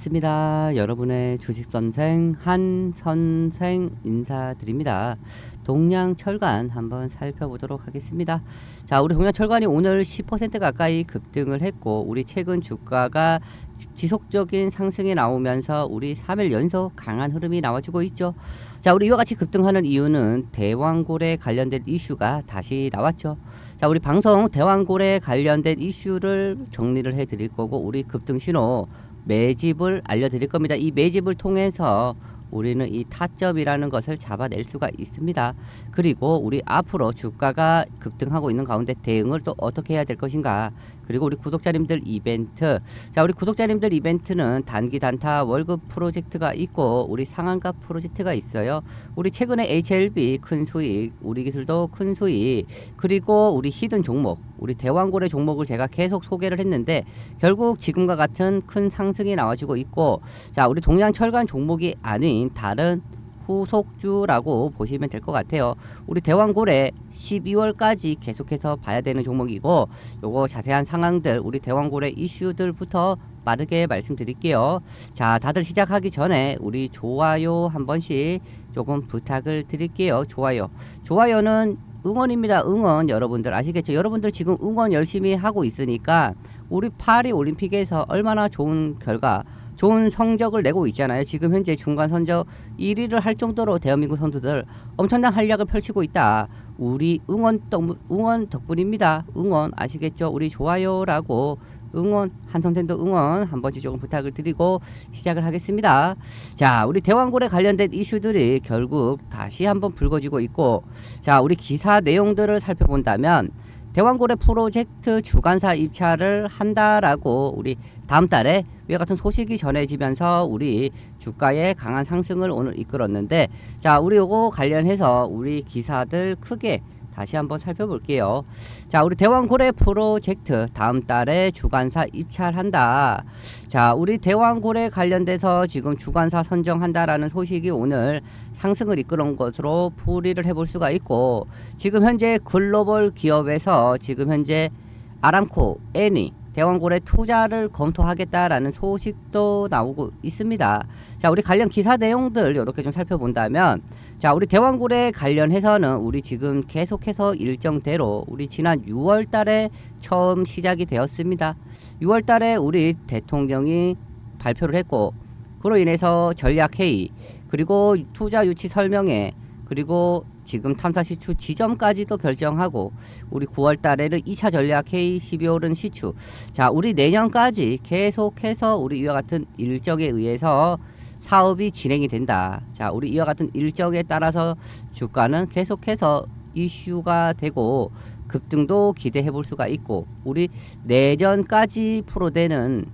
네, 반갑습니다. 여러분의 주식 선생 한 선생 인사드립니다. 동양 철관 한번 살펴보도록 하겠습니다. 자, 우리 동양 철관이 오늘 10% 가까이 급등을 했고 우리 최근 주가가 지속적인 상승이 나오면서 우리 3일 연속 강한 흐름이 나와주고 있죠. 자, 우리 이와 같이 급등하는 이유는 대왕고래 관련된 이슈가 다시 나왔죠. 자, 우리 방송 대왕고래 관련된 이슈를 정리를 해 드릴 거고 우리 급등 신호 매집을 알려드릴 겁니다. 이 매집을 통해서 우리는 이 타점이라는 것을 잡아낼 수가 있습니다. 그리고 우리 앞으로 주가가 급등하고 있는 가운데 대응을 또 어떻게 해야 될 것인가. 그리고 우리 구독자님들 이벤트. 자, 우리 구독자님들 이벤트는 단기 단타 월급 프로젝트가 있고 우리 상한가 프로젝트가 있어요. 우리 최근에 HLB 큰 수익, 우리 기술도 큰 수익, 그리고 우리 히든 종목, 우리 대왕고래 종목을 제가 계속 소개를 했는데 결국 지금과 같은 큰 상승이 나와주고 있고 자, 우리 동양 철관 종목이 아닌 다른 후속주라고 보시면 될 것 같아요. 우리 대왕고래 12월까지 계속해서 봐야 되는 종목이고 요거 자세한 상황들 우리 대왕고래 이슈들부터 빠르게 말씀드릴게요. 자, 다들 시작하기 전에 우리 좋아요 한 번씩 조금 부탁을 드릴게요. 좋아요. 좋아요는 응원입니다. 응원 여러분들 아시겠죠? 여러분들 지금 응원 열심히 하고 있으니까 우리 파리 올림픽에서 얼마나 좋은 결과 좋은 성적을 내고 있잖아요. 지금 현재 중간 선적 1위를 할 정도로 대한민국 선수들 엄청난 활약을 펼치고 있다. 우리 응원 덕, 응원 덕분입니다. 응원 아시겠죠? 우리 좋아요라고 응원 한성텐도 응원 한 번씩 조금 부탁을 드리고 시작을 하겠습니다. 자, 우리 대왕고래 관련된 이슈들이 결국 다시 한번 불거지고 있고 자, 우리 기사 내용들을 살펴본다면 대왕고래 프로젝트 주관사 입찰을 한다라고 우리 다음 달에 위와 같은 소식이 전해지면서 우리 주가의 강한 상승을 오늘 이끌었는데 자 우리 요거 관련해서 우리 기사들 크게 다시 한번 살펴볼게요. 자, 우리 대왕고래 프로젝트 다음 달에 주관사 입찰한다. 자, 우리 대왕고래 관련돼서 지금 주관사 선정한다라는 소식이 오늘 상승을 이끌은 것으로 풀이를 해볼 수가 있고 지금 현재 글로벌 기업에서 지금 현재 아람코, 애니, 대왕고래 투자를 검토하겠다라는 소식도 나오고 있습니다. 자, 우리 관련 기사 내용들 이렇게 좀 살펴본다면 자, 우리 대왕고래 관련해서는 우리 지금 계속해서 일정대로 우리 지난 6월 달에 처음 시작이 되었습니다. 6월 달에 우리 대통령이 발표를 했고 그로 인해서 전략회의 그리고 투자 유치 설명회 그리고 지금 탐사 시추 지점까지도 결정하고 우리 9월 달에는 2차 전략 회의 12월은 시추. 자, 우리 내년까지 계속해서 우리 이와 같은 일정에 의해서 사업이 진행이 된다. 자, 우리 이와 같은 일정에 따라서 주가는 계속해서 이슈가 되고 급등도 기대해 볼 수가 있고 우리 내년까지 프로되는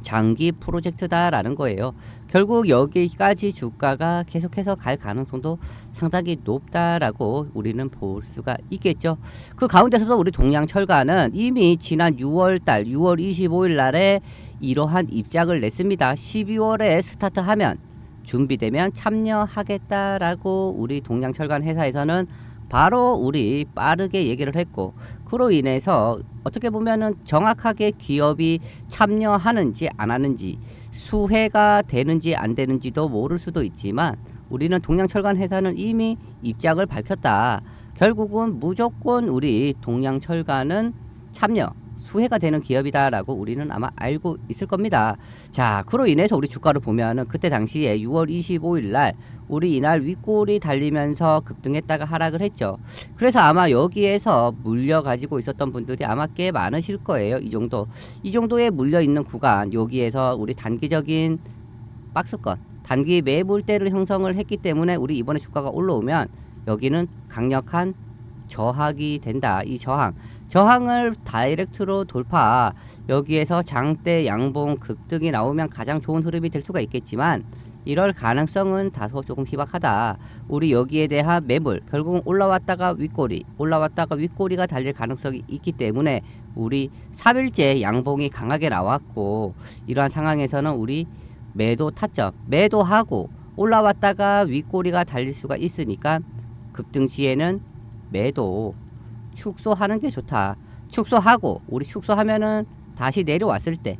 장기 프로젝트다라는 거예요. 결국 여기까지 주가가 계속해서 갈 가능성도 상당히 높다라고 우리는 볼 수가 있겠죠. 그 가운데서도 우리 동양철가는 이미 지난 6월 달 6월 25일 날에 이러한 입장을 냈습니다. 12월에 스타트하면 준비되면 참여하겠다라고 우리 동양철관 회사에서는 바로 우리 빠르게 얘기를 했고 그로 인해서 어떻게 보면은 정확하게 기업이 참여하는지 안 하는지 수혜가 되는지 안 되는지도 모를 수도 있지만 우리는 동양철관 회사는 이미 입장을 밝혔다. 결국은 무조건 우리 동양철관은 참여 수혜가 되는 기업이다라고 우리는 아마 알고 있을 겁니다. 자, 그로 인해서 우리 주가를 보면은 그때 당시에 6월 25일 날 우리 이날 윗골이 달리면서 급등했다가 하락을 했죠. 그래서 아마 여기에서 물려 가지고 있었던 분들이 아마 꽤 많으실 거예요. 이 정도. 이 정도에 물려 있는 구간 여기에서 우리 단기적인 박스권 단기 매물대를 형성을 했기 때문에 우리 이번에 주가가 올라오면 여기는 강력한 저항이 된다. 이 저항. 저항을 다이렉트로 돌파. 여기에서 장대 양봉 급등이 나오면 가장 좋은 흐름이 될 수가 있겠지만 이럴 가능성은 다소 조금 희박하다. 우리 여기에 대한 매물 결국은 올라왔다가 윗꼬리, 올라왔다가 윗꼬리가 달릴 가능성이 있기 때문에 우리 3일째 양봉이 강하게 나왔고 이러한 상황에서는 우리 매도 타점, 매도하고 올라왔다가 윗꼬리가 달릴 수가 있으니까 급등 시에는 매도 축소하는 게 좋다. 축소하고 우리 축소하면은 다시 내려왔을 때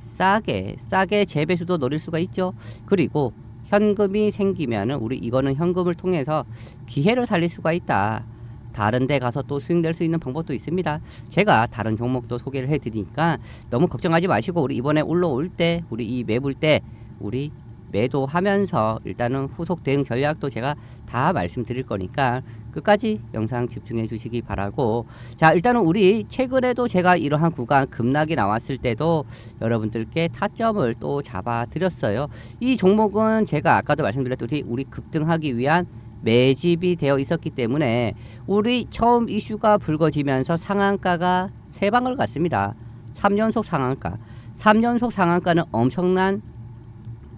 싸게 싸게 재배수도 노릴 수가 있죠. 그리고 현금이 생기면은 우리 이거는 현금을 통해서 기회를 살릴 수가 있다. 다른 데 가서 또 수익 낼 수 있는 방법도 있습니다. 제가 다른 종목도 소개를 해 드리니까 너무 걱정하지 마시고 우리 이번에 올라올 때 우리 이 매불 때 우리 매도하면서 일단은 후속 대응 전략도 제가 다 말씀드릴 거니까 끝까지 영상 집중해 주시기 바라고. 자 일단은 우리 최근에도 제가 이러한 구간 급락이 나왔을 때도 여러분들께 타점을 또 잡아 드렸어요. 이 종목은 제가 아까도 말씀드렸듯이 우리 급등하기 위한 매집이 되어 있었기 때문에 우리 처음 이슈가 불거지면서 상한가가 세 방을 갔습니다. 3연속 상한가. 3연속 상한가는 엄청난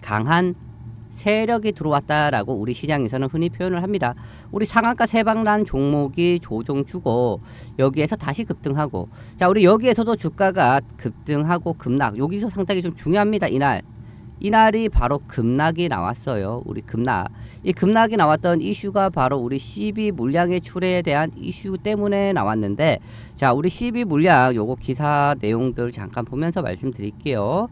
강한 세력이 들어왔다라고 우리 시장에서는 흔히 표현을 합니다. 우리 상한가 세방난 종목이 조정 주고 여기에서 다시 급등하고 자 우리 여기에서도 주가가 급등하고 급락. 여기서 상당히 좀 중요합니다 이날. 이날이 바로 급락이 나왔어요 우리 급락. 이 급락이 나왔던 이슈가 바로 우리 CB 물량의 출회에 대한 이슈 때문에 나왔는데 자 우리 CB 물량 요거 기사 내용들 잠깐 보면서 말씀드릴게요.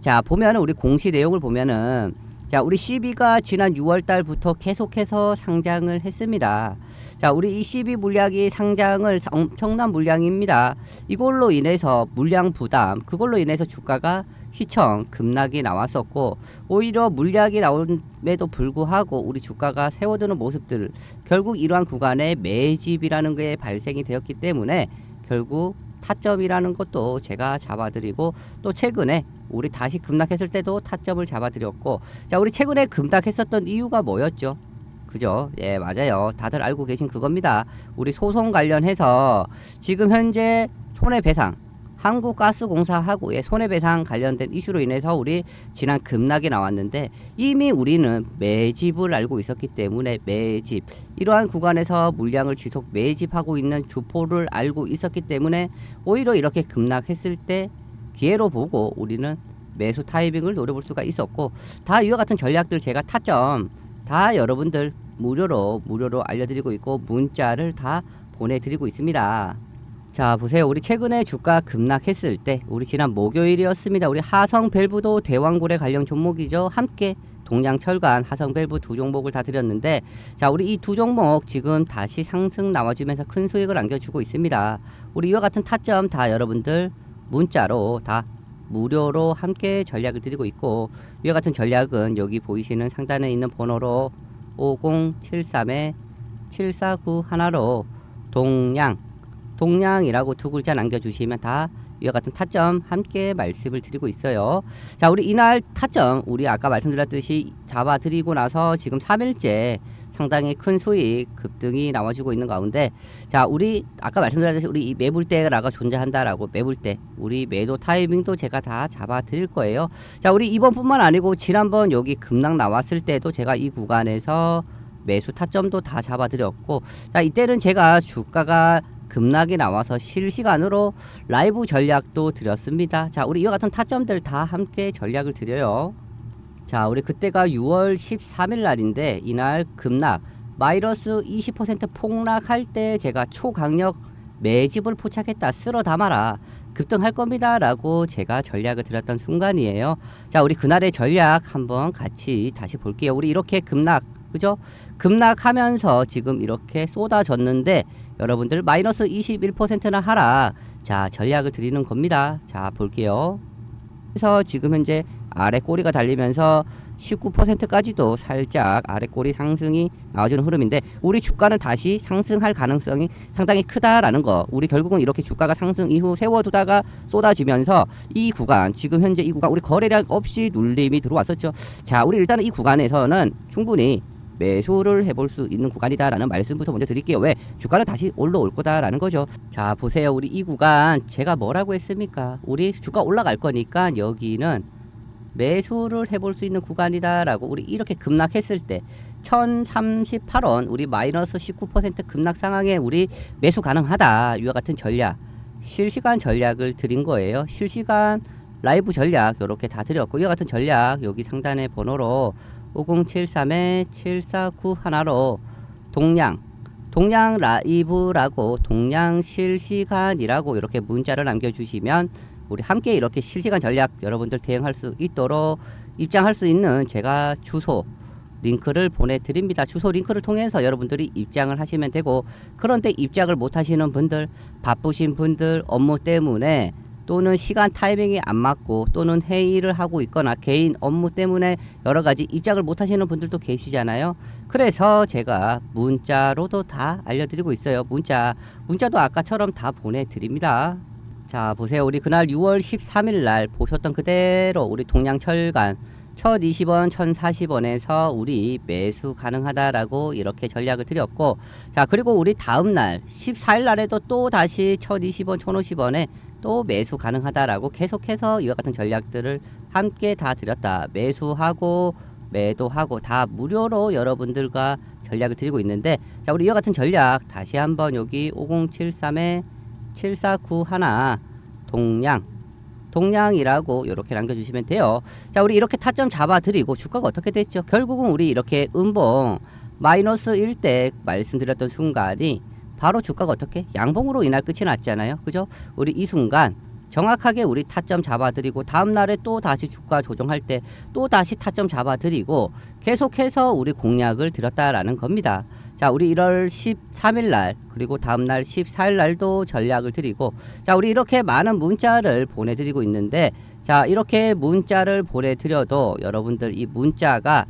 자 보면은 우리 공시 내용을 보면은 자 우리 CB가 지난 6월 달부터 계속해서 상장을 했습니다. 자 우리 이 CB 물량이 상장을 엄청난 물량입니다. 이걸로 인해서 물량 부담 그걸로 인해서 주가가 휘청 급락이 나왔었고 오히려 물량이 나옴에도 불구하고 우리 주가가 세워드는 모습들 결국 이러한 구간에 매집이라는 게 발생이 되었기 때문에 결국 타점이라는 것도 제가 잡아드리고 또 최근에 우리 다시 급락했을 때도 타점을 잡아드렸고 자 우리 최근에 급락했었던 이유가 뭐였죠? 그죠? 예 맞아요. 다들 알고 계신 그겁니다. 우리 소송 관련해서 지금 현재 손해배상 한국가스공사하고의 손해배상 관련된 이슈로 인해서 우리 지난 급락이 나왔는데 이미 우리는 매집을 알고 있었기 때문에 매집 이러한 구간에서 물량을 지속 매집하고 있는 주포를 알고 있었기 때문에 오히려 이렇게 급락했을 때 기회로 보고 우리는 매수 타이밍을 노려볼 수가 있었고 다 이와 같은 전략들 제가 타점 다 여러분들 무료로 무료로 알려드리고 있고 문자를 다 보내드리고 있습니다. 자 보세요. 우리 최근에 주가 급락했을 때 우리 지난 목요일이었습니다. 우리 하성 밸브도 대왕고래 관련 종목이죠. 함께 동양 철관 하성 밸브 두 종목을 다 드렸는데 자 우리 이 두 종목 지금 다시 상승 나와주면서 큰 수익을 안겨주고 있습니다. 우리 이와 같은 타점 다 여러분들 문자로 다 무료로 함께 전략을 드리고 있고 이와 같은 전략은 여기 보이시는 상단에 있는 번호로 5073에 749 하나로 동양 동량이라고 두 글자 남겨주시면 다 이와 같은 타점 함께 말씀을 드리고 있어요. 자, 우리 이날 타점, 우리 아까 말씀드렸듯이 잡아 드리고 나서 지금 3일째 상당히 큰 수익 급등이 나와주고 있는 가운데 자 우리 아까 말씀드렸듯이 우리 이 매불대라가 존재한다라고 매불대 우리 매도 타이밍도 제가 다 잡아 드릴 거예요 자 우리 이번뿐만 아니고 지난번 여기 급락 나왔을 때도 제가 이 구간에서 매수 타점도 다 잡아 드렸고 자 이때는 제가 주가가 급락이 나와서 실시간으로 라이브 전략도 드렸습니다. 자, 우리 이와 같은 타점들 다 함께 전략을 드려요. 자, 우리 그때가 6월 13일 날인데 이날 급락 마이너스 20% 폭락할 때 제가 초강력 매집을 포착했다. 쓸어 담아라. 급등할 겁니다. 라고 제가 전략을 드렸던 순간이에요. 자, 우리 그날의 전략 한번 같이 다시 볼게요. 우리 이렇게 급락, 그죠? 급락하면서 지금 이렇게 쏟아졌는데 여러분들 마이너스 21%나 하라. 자, 전략을 드리는 겁니다. 자, 볼게요. 그래서 지금 현재 아래 꼬리가 달리면서 19%까지도 살짝 아래 꼬리 상승이 나와주는 흐름인데 우리 주가는 다시 상승할 가능성이 상당히 크다라는 거 우리 결국은 이렇게 주가가 상승 이후 세워두다가 쏟아지면서 이 구간 지금 현재 이 구간 우리 거래량 없이 눌림이 들어왔었죠 자 우리 일단은 이 구간에서는 충분히 매수를 해볼 수 있는 구간이다라는 말씀부터 먼저 드릴게요. 왜? 주가는 다시 올라올 거다라는 거죠. 자, 보세요. 우리 이 구간 제가 뭐라고 했습니까? 우리 주가 올라갈 거니까 여기는 매수를 해볼 수 있는 구간이다라고 우리 이렇게 급락했을 때 1038원 우리 마이너스 19% 급락 상황에 우리 매수 가능하다 이와 같은 전략 실시간 전략을 드린 거예요 실시간 라이브 전략 이렇게 다 드렸고 이와 같은 전략 여기 상단의 번호로 5073에 749 하나로 동양 동양 라이브라고 동양 실시간이라고 이렇게 문자를 남겨주시면 우리 함께 이렇게 실시간 전략 여러분들 대응할 수 있도록 입장할 수 있는 제가 주소 링크를 보내드립니다. 주소 링크를 통해서 여러분들이 입장을 하시면 되고 그런데 입장을 못 하시는 분들 바쁘신 분들 업무 때문에 또는 시간 타이밍이 안 맞고 또는 회의를 하고 있거나 개인 업무 때문에 여러 가지 입장을 못 하시는 분들도 계시잖아요. 그래서 제가 문자로도 다 알려드리고 있어요. 문자 문자도 아까처럼 다 보내드립니다. 자 보세요 우리 그날 6월 13일 날 보셨던 그대로 우리 동양철간 1020원 1040원에서 우리 매수 가능하다라고 이렇게 전략을 드렸고 자 그리고 우리 다음날 14일 날에도 또 다시 1020원 1050원에 또 매수 가능하다라고 계속해서 이와 같은 전략들을 함께 다 드렸다 매수하고 매도하고 다 무료로 여러분들과 전략을 드리고 있는데 자 우리 이와 같은 전략 다시 한번 여기 5073에 7491 동양 동양이라고 이렇게 남겨주시면 돼요. 자, 우리 이렇게 타점 잡아드리고 주가가 어떻게 됐죠? 결국은 우리 이렇게 음봉 마이너스 1대 말씀드렸던 순간이 바로 주가가 어떻게 양봉으로 이날 끝이 났잖아요. 그죠? 우리 이 순간 정확하게 우리 타점 잡아드리고 다음 날에 또 다시 주가 조정할 때 또 다시 타점 잡아드리고 계속해서 우리 공략을 드렸다라는 겁니다. 자, 우리 1월 13일 날 그리고 다음 날 14일 날도 전략을 드리고 자, 우리 이렇게 많은 문자를 보내 드리고 있는데 자, 이렇게 문자를 보내 드려도 여러분들 이 문자가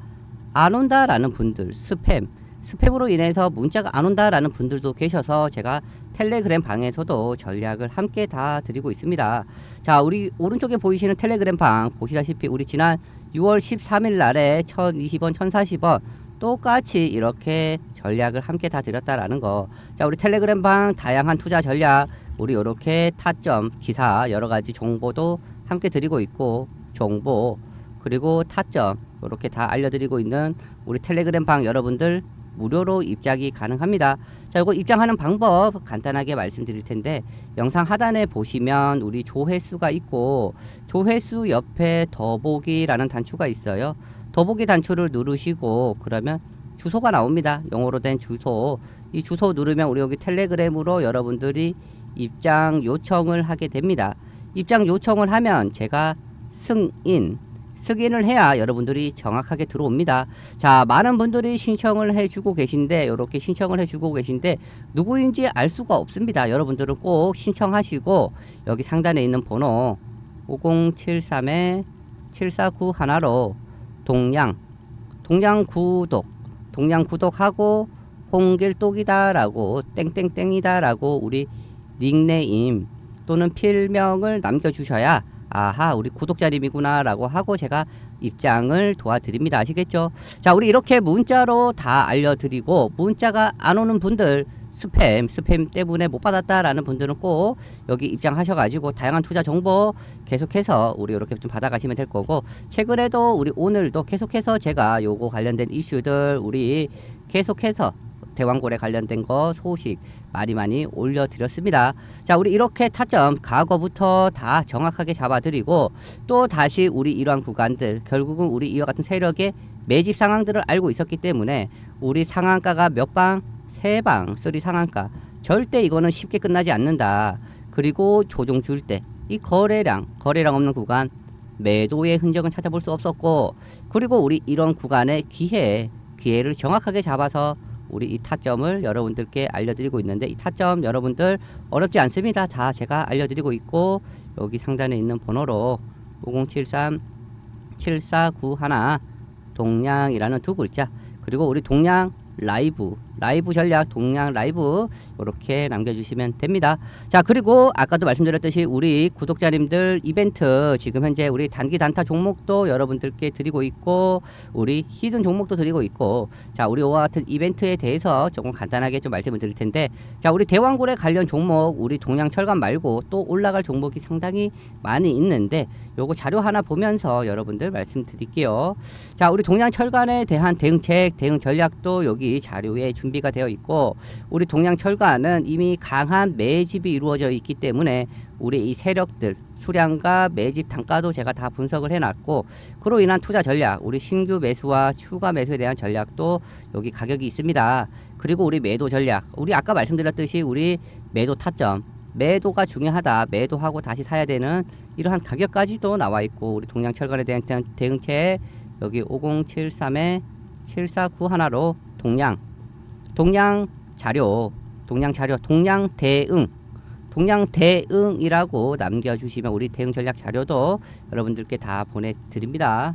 안 온다라는 분들 스팸 스팸으로 인해서 문자가 안 온다라는 분들도 계셔서 제가 텔레그램 방에서도 전략을 함께 다 드리고 있습니다. 자, 우리 오른쪽에 보이시는 텔레그램 방 보시다시피 우리 지난 6월 13일 날에 1020원, 1040원 똑같이 이렇게 전략을 함께 다 드렸다라는 거. 자, 우리 텔레그램 방 다양한 투자 전략 우리 이렇게 타점 기사 여러 가지 정보도 함께 드리고 있고 정보 그리고 타점 이렇게 다 알려드리고 있는 우리 텔레그램 방 여러분들 무료로 입장이 가능합니다. 자, 이거 입장하는 방법 간단하게 말씀드릴 텐데 영상 하단에 보시면 우리 조회수가 있고 조회수 옆에 더보기라는 단추가 있어요. 더보기 단추를 누르시고 그러면 주소가 나옵니다. 영어로 된 주소. 이 주소 누르면 우리 여기 텔레그램으로 여러분들이 입장 요청을 하게 됩니다. 입장 요청을 하면 제가 승인 승인을 해야 여러분들이 정확하게 들어옵니다. 자, 많은 분들이 신청을 해주고 계신데, 이렇게 신청을 해주고 계신데, 누구인지 알 수가 없습니다. 여러분들은 꼭 신청하시고, 여기 상단에 있는 번호 5073에 7491로 동양, 동양 구독, 동양 구독하고, 홍길독이다라고, 땡땡땡이다라고, 우리 닉네임 또는 필명을 남겨주셔야 아하 우리 구독자님이구나 라고 하고 제가 입장을 도와드립니다. 아시겠죠? 자 우리 이렇게 문자로 다 알려드리고 문자가 안 오는 분들 스팸 스팸 때문에 못 받았다라는 분들은 꼭 여기 입장하셔 가지고 다양한 투자 정보 계속해서 우리 이렇게 좀 받아가시면 될 거고 최근에도 우리 오늘도 계속해서 제가 요거 관련된 이슈들 우리 계속해서 대왕고래 관련된 거 소식 많이 많이 올려드렸습니다. 자, 우리 이렇게 타점 과거부터 다 정확하게 잡아드리고 또 다시 우리 이러한 구간들 결국은 우리 이와 같은 세력의 매집 상황들을 알고 있었기 때문에 우리 상한가가 몇 방? 세 방, 쓰리 상한가. 절대 이거는 쉽게 끝나지 않는다. 그리고 조정 줄 때 이 거래량, 거래량 없는 구간 매도의 흔적은 찾아볼 수 없었고 그리고 우리 이런 구간의 기회, 기회를 정확하게 잡아서 우리 이 타점을 여러분들께 알려드리고 있는데 이 타점 여러분들 어렵지 않습니다. 다 제가 알려드리고 있고 여기 상단에 있는 번호로 5073 7491 동양이라는 두 글자 그리고 우리 동양 라이브 라이브 전략 동양 라이브 이렇게 남겨주시면 됩니다. 자 그리고 아까도 말씀드렸듯이 우리 구독자님들 이벤트 지금 현재 우리 단기 단타 종목도 여러분들께 드리고 있고 우리 히든 종목도 드리고 있고 자 우리 오와 같은 이벤트에 대해서 조금 간단하게 좀 말씀을 드릴 텐데 자 우리 대왕고래 관련 종목 우리 동양 철강 말고 또 올라갈 종목이 상당히 많이 있는데 요거 자료 하나 보면서 여러분들 말씀드릴게요. 자 우리 동양 철강에 대한 대응책 대응 전략도 여기 자료에 준 비가 되어 있고 우리 동양 철강은 이미 강한 매집이 이루어져 있기 때문에 우리 이 세력들 수량과 매집 단가도 제가 다 분석을 해놨고 그로 인한 투자 전략 우리 신규 매수와 추가 매수에 대한 전략도 여기 가격이 있습니다. 그리고 우리 매도 전략 우리 아까 말씀드렸듯이 우리 매도 타점 매도가 중요하다. 매도하고 다시 사야 되는 이러한 가격까지도 나와 있고 우리 동양철강에 대한 대응- 대응책 여기 5073에 749 하나로 동양 동양 자료 동양 자료 동양 대응 동양 대응이라고 남겨주시면 우리 대응 전략 자료도 여러분들께 다 보내드립니다.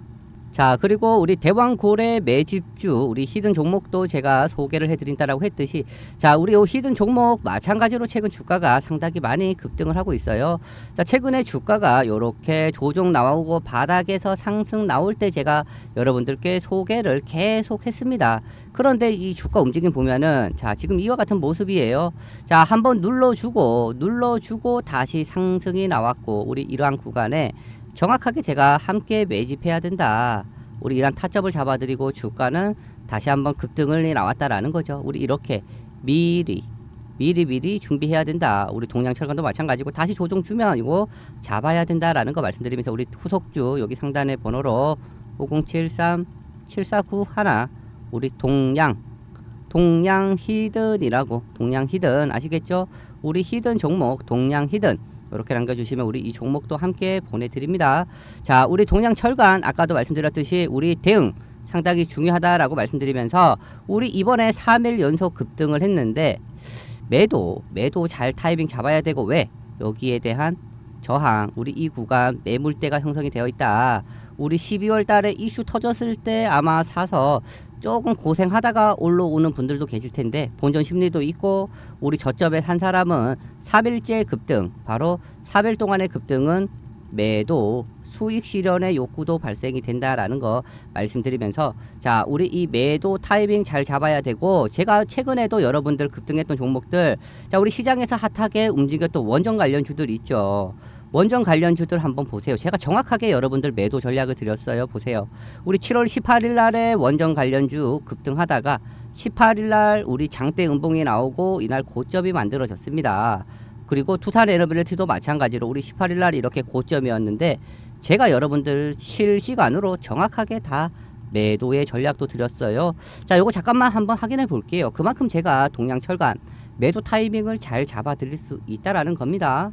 자 그리고 우리 대왕고래 매집주 우리 히든 종목도 제가 소개를 해드린다라고 했듯이 자 우리 요 히든 종목 마찬가지로 최근 주가가 상당히 많이 급등을 하고 있어요. 자 최근에 주가가 요렇게 조정 나오고 바닥에서 상승 나올 때 제가 여러분들께 소개를 계속 했습니다. 그런데 이 주가 움직임 보면은 자 지금 이와 같은 모습이에요. 자 한번 눌러주고 눌러주고 다시 상승이 나왔고 우리 이러한 구간에 정확하게 제가 함께 매집해야 된다. 우리 이런 타점을 잡아드리고 주가는 다시 한번 급등을 나왔다라는 거죠. 우리 이렇게 미리 미리 미리 준비해야 된다. 우리 동양철강도 마찬가지고 다시 조정 주면 이거 잡아야 된다라는 거 말씀드리면서 우리 후속주 여기 상단의 번호로 5073 749 하나 우리 동양 동양 히든이라고 동양 히든 아시겠죠? 우리 히든 종목 동양 히든 이렇게 남겨주시면 우리 이 종목도 함께 보내드립니다. 자, 우리 동양철관 아까도 말씀드렸듯이 우리 대응 상당히 중요하다라고 말씀드리면서 우리 이번에 3일 연속 급등을 했는데 매도 매도 잘 타이밍 잡아야 되고 왜 여기에 대한 저항 우리 이 구간 매물대가 형성이 되어 있다. 우리 12월 달에 이슈 터졌을 때 아마 사서 조금 고생하다가 올라오는 분들도 계실 텐데 본전 심리도 있고 우리 저점에 산 사람은 3일째 급등 바로 3일 동안의 급등은 매도 수익 실현의 욕구도 발생이 된다라는 거 말씀드리면서 자 우리 이 매도 타이밍 잘 잡아야 되고 제가 최근에도 여러분들 급등했던 종목들 자 우리 시장에서 핫하게 움직였던 원전 관련 주들 있죠 원전 관련주들 한번 보세요 제가 정확하게 여러분들 매도 전략을 드렸어요 보세요 우리 7월 18일 날에 원전 관련주 급등하다가 18일 날 우리 장대 음봉이 나오고 이날 고점이 만들어졌습니다. 그리고 투산 에너빌리티도 마찬가지로 우리 18일 날 이렇게 고점이었는데 제가 여러분들 실시간으로 정확하게 다 매도의 전략도 드렸어요. 자, 요거 잠깐만 한번 확인해 볼게요. 그만큼 제가 동양철간 매도 타이밍을 잘 잡아 드릴 수 있다라는 겁니다.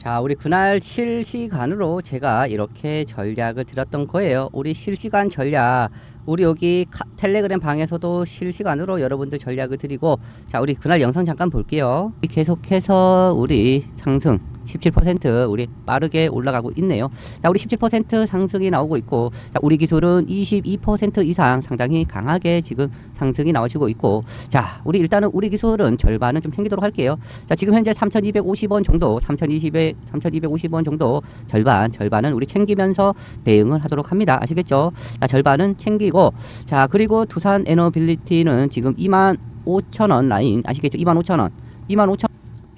자, 우리 그날 실시간으로 제가 이렇게 전략을 드렸던 거예요. 우리 실시간 전략, 우리 여기 카- 텔레그램 방에서도 실시간으로 여러분들 전략을 드리고, 자, 우리 그날 영상 잠깐 볼게요. 계속해서 우리 상승 17% 우리 빠르게 올라가고 있네요. 자, 우리 17% 상승이 나오고 있고, 자, 우리 기술은 22% 이상 상당히 강하게 지금 상승이 나오시고 있고, 자, 우리 일단은 우리 기술은 절반은 좀 챙기도록 할게요. 자, 지금 현재 3,250원 정도, 3,200, 3,250원 정도 절반, 절반은 우리 챙기면서 대응을 하도록 합니다. 아시겠죠? 자, 절반은 챙기 고, 자, 그리고 두산 에너빌리티는 지금 2만 5천원 라인, 아시겠죠? 2만 5천원. 2만 5천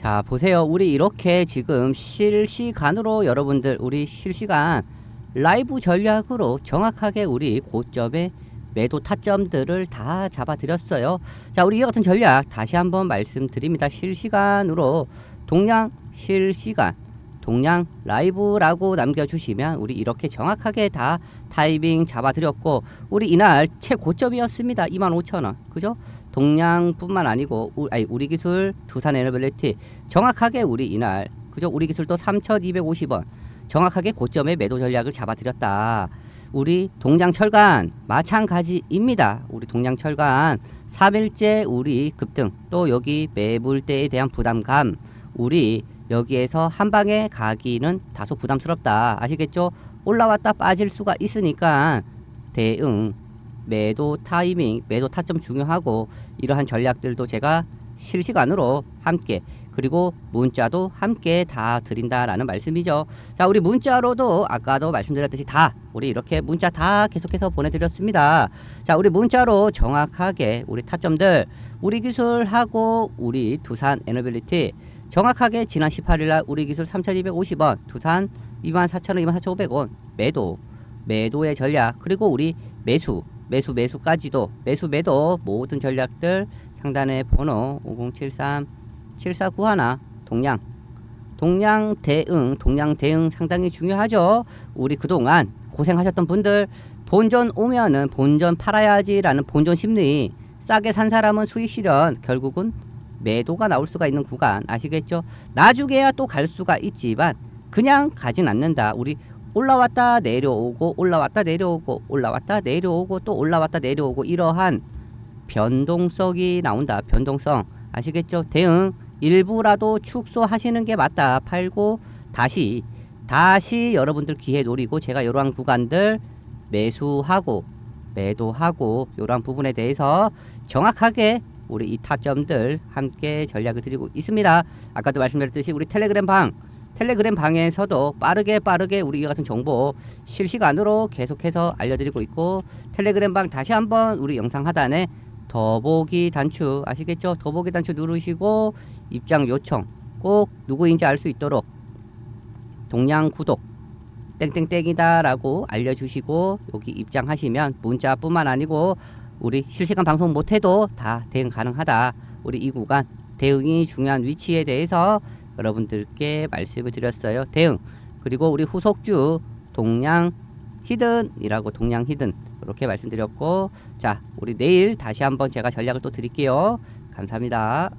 자 보세요. 우리 이렇게 지금 실시간으로 여러분들 우리 실시간 라이브 전략으로 정확하게 우리 고점의 매도 타점들을 다 잡아 드렸어요. 자 우리 이와 같은 전략 다시 한번 말씀드립니다. 실시간으로 동양 실시간 동양 라이브라고 남겨주시면 우리 이렇게 정확하게 다 타이밍 잡아드렸고 우리 이날 최고점이었습니다. 25,000원. 그죠? 동양뿐만 아니고 우, 아니, 우리 기술 두산 에너빌리티 정확하게 우리 이날 그죠? 우리 기술 도 3,250원. 정확하게 고점의 매도 전략을 잡아드렸다. 우리 동양철간 마찬가지입니다. 우리 동양철간 3일째 우리 급등. 또 여기 매물대에 대한 부담감. 우리 여기에서 한 방에 가기는 다소 부담스럽다. 아시겠죠? 올라왔다 빠질 수가 있으니까 대응 매도 타이밍, 매도 타점 중요하고 이러한 전략들도 제가 실시간으로 함께 그리고 문자도 함께 다 드린다라는 말씀이죠. 자, 우리 문자로도 아까도 말씀드렸듯이 다 우리 이렇게 문자 다 계속해서 보내드렸습니다. 자, 우리 문자로 정확하게 우리 타점들 우리 기술하고 우리 두산 에너빌리티 정확하게 지난 18일 날 우리 기술 3,250원, 두산 24,000원, 24,500원 매도 매도의 전략 그리고 우리 매수 매수 매수까지도 매수 매도 모든 전략들 상단의 번호 5073 7491 동양 동양 대응 동양 대응 상당히 중요하죠. 우리 그동안 고생하셨던 분들 본전 오면은 본전 팔아야지라는 본전 심리 싸게 산 사람은 수익 실현 결국은 매도가 나올 수가 있는 구간 아시겠죠? 나중에야 또 갈 수가 있지만 그냥 가진 않는다. 우리 올라왔다 내려오고 올라왔다 내려오고 올라왔다 내려오고 또 올라왔다 내려오고 이러한 변동성이 나온다. 변동성 아시겠죠? 대응 일부라도 축소하시는 게 맞다. 팔고 다시 다시 여러분들 기회 노리고 제가 이러한 구간들 매수하고 매도하고 이러한 부분에 대해서 정확하게 우리 이 타점들 함께 전략을 드리고 있습니다. 아까도 말씀드렸듯이 우리 텔레그램 방 텔레그램 방에서도 빠르게 빠르게 우리 이 같은 정보 실시간으로 계속해서 알려드리고 있고 텔레그램 방 다시 한번 우리 영상 하단에 더보기 단추 아시겠죠? 더보기 단추 누르시고 입장 요청 꼭 누구인지 알 수 있도록 동양 구독 땡땡땡이다라고 알려주시고 여기 입장하시면 문자뿐만 아니고 우리 실시간 방송 못해도 다 대응 가능하다. 우리 이 구간 대응이 중요한 위치에 대해서 여러분들께 말씀을 드렸어요. 대응 그리고 우리 후속주 동양 히든이라고 동양 히든 이렇게 말씀드렸고 자 우리 내일 다시 한번 제가 전략을 또 드릴게요. 감사합니다.